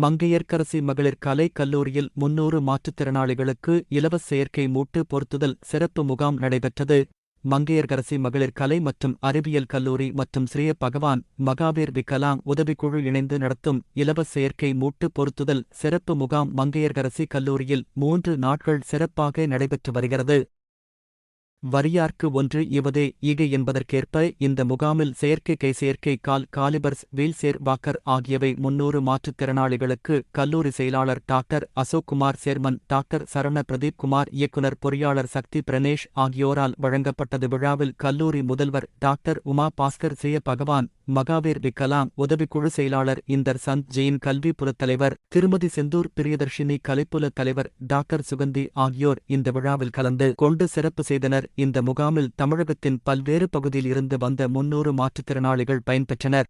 மங்கையர்க்கரசி மகளிர் கலை கல்லூரியில் முன்னூறு மாற்றுத்திறனாளிகளுக்கு இலவச செயற்கை மூட்டு பொருத்துதல் சிறப்பு முகாம் நடைபெற்றது. மங்கையர்கரசி மகளிர் கலை மற்றும் அறிவியல் கல்லூரி மற்றும் ஸ்ரீய பகவான் மகாவீர் விக்கலாங் உதவிக்குழு இணைந்து நடத்தும் இலவச செயற்கை மூட்டு பொருத்துதல் சிறப்பு முகாம் மங்கையர்கரசி கல்லூரியில் மூன்று நாட்கள் சிறப்பாக நடைபெற்று வருகிறது. வரியார்க்கு ஒன்று இவதே ஈகை என்பதற்கேற்ப இந்த முகாமில் செயற்கை கை செயற்கை கால் காலிபர்ஸ் வீல்சேர் வாக்கர் ஆகியவை முன்னூறு மாற்றுத்திறனாளிகளுக்கு கல்லூரி செயலாளர் டாக்டர் அசோக்குமார் சேர்மன் டாக்டர் சரண பிரதீப் குமார் இயக்குனர் பொறியாளர் சக்தி பிரணேஷ் ஆகியோரால் வழங்கப்பட்டது விழாவில் கல்லூரி முதல்வர் டாக்டர் உமா பாஸ்கர் சிய பகவான் மகாவீர் விக்கலாம் உதவிக்குழு செயலாளர் இந்தர் சந்த் ஜெயின் கல்வி புலத்தலைவர் திருமதி செந்தூர் பிரியதர்ஷினி கலைப்புல தலைவர் டாக்டர் சுகந்தி ஆகியோர் இந்த விழாவில் கலந்து கொண்டு சிறப்பு செய்தனர். இந்த முகாமில் தமிழகத்தின் பல்வேறு பகுதியில் இருந்து வந்த முன்னூறு மாற்றுத்திறனாளிகள் பயன்பெற்றனர்.